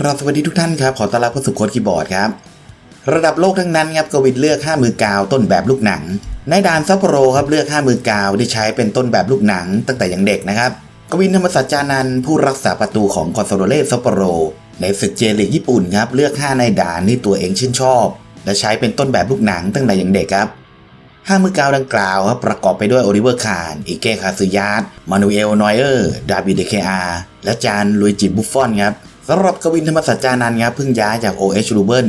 ครับสวัสดีทุกท่านครับ ขอต้อนรับเข้าสู่โค้ดคีย์บอร์ดครับ ระดับโลกทั้งนั้นครับกวินเลือก5มือกาวต้นแบบลูกหนังนายดานซัปโปโรครับเลือก5มือกาวที่ใช้เป็นต้นแบบลูกหนัง ตั้งแต่ยังเด็กนะครับ กวินธรรมสัจจานันผู้รักษาประตูของคอนโซโดเล่ซัปโปโร ในศึกเจลีกญี่ปุ่นครับเลือก5นายดานที่ตัวเองชื่นชอบ และใช้เป็นต้นแบบลูกหนังตั้งแต่ยังเด็กครับห้ามือกาวดังกล่าวครับประกอบไปด้วยโอลิเวอร์คาร์นอิเกคาซึยาตมานูเอลนอยเออร์ ดาบิเดเคอาและจานลุยจิบุฟฟอนครับ สำหรับกวินธรรมสัจจานันท์ครับเพิ่งย้ายจาก OH ลูเบิล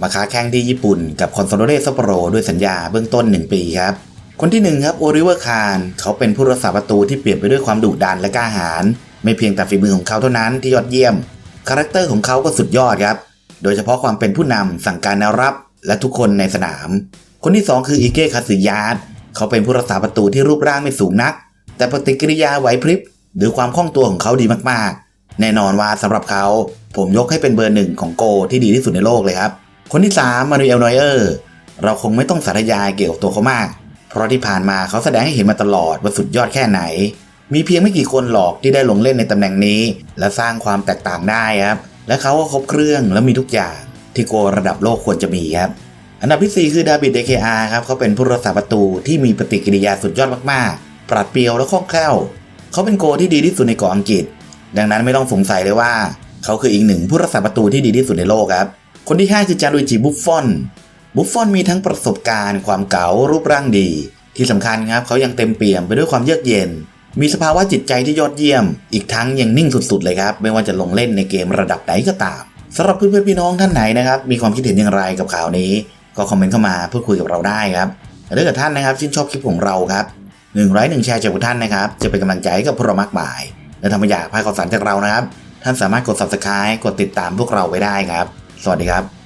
มาค้าแข่งที่ญี่ปุ่นกับคอนโซโดเรซัปโปโรด้วยสัญญาเบื้องต้น 1 ปีครับ คนที่1ครับโอลิเวอร์คาร์เขาเป็นผู้รักษาประตูที่เปลี่ยนไปด้วยความดุดันและกล้าหาญไม่เพียงแต่ฝีมือของเขาเท่านั้นที่ยอดเยี่ยม คาแรคเตอร์ของเขาก็สุดยอดครับ โดยเฉพาะความเป็นผู้นำสั่งการแนวรับและทุกคนในสนาม คนที่ 2 คืออิเกะคาสึยาตเขาเป็นผู้รักษาประตูที่รูปร่างไม่สูงนัก แต่ปฏิกิริยาไหวพริบหรือความคล่องตัวของเขาดีมากๆ แน่นอนว่าสำหรับเขา ผมยกให้เป็นเบอร์หนึ่งของโกที่ดีที่สุดในโลกเลยครับ คนที่ 3 มานูเอลนอยเออร์ เราคงไม่ต้องสาธยายเกี่ยวกับตัวเขามาก เพราะที่ผ่านมาเขาแสดงให้เห็นมาตลอดว่าสุดยอดแค่ไหน มีเพียงไม่กี่คนหรอกที่ได้ลงเล่นในตำแหน่งนี้ และสร้างความแตกต่างได้ครับ และเขาก็ครบเครื่องและมีทุกอย่าง ที่โกระดับโลกควรจะมีครับอันดับที่ 4 คือดาบิดเดเคอาครับเขาเป็นผู้รักษาประตูที่มีปฏิกิริยาสุดยอดมากๆ ปราดเปรียวและคล่องแคล่ว เขาเป็นโกที่ดีที่สุดในเกาะอังกฤษ ดังนั้นไม่ต้องสงสัยเลยว่า เขาคืออีกหนึ่งผู้รักษาประตูที่ดีที่สุดในโลกครับ คนที่ 5 คือจารุจิบุฟฟอน บุฟฟอนมีทั้งประสบการณ์ ความเก๋ารูปร่างดี ที่สำคัญครับเขายังเต็มเปี่ยมไปด้วยความเยือกเย็น มีสภาวะจิตใจที่ยอดเยี่ยม อีกทั้งยังนิ่งสุดๆเลยครับ ไม่ว่าจะลงเล่นในเกมระดับไหนก็ตามสำหรับเพื่อนๆพี่น้องท่านไหนนะครับมีความคิดเห็นอย่างไรกับข่าวนี้ ก็คอมเมนต์เข้ามาพูดคุยกับเราได้ครับและถ้าเกิดท่านนะครับชื่นชอบคลิปของเราครับหนึ่งไลค์หนึ่งแชร์จากทุกท่านนะครับ จะเป็นกำลังใจให้กับพวกเรามากมาย และถ้าไม่อยากพลาดข่าวสารจากเรานะครับ ท่านสามารถกด subscribe กดติดตามพวกเราไว้ได้ครับ สวัสดีครับ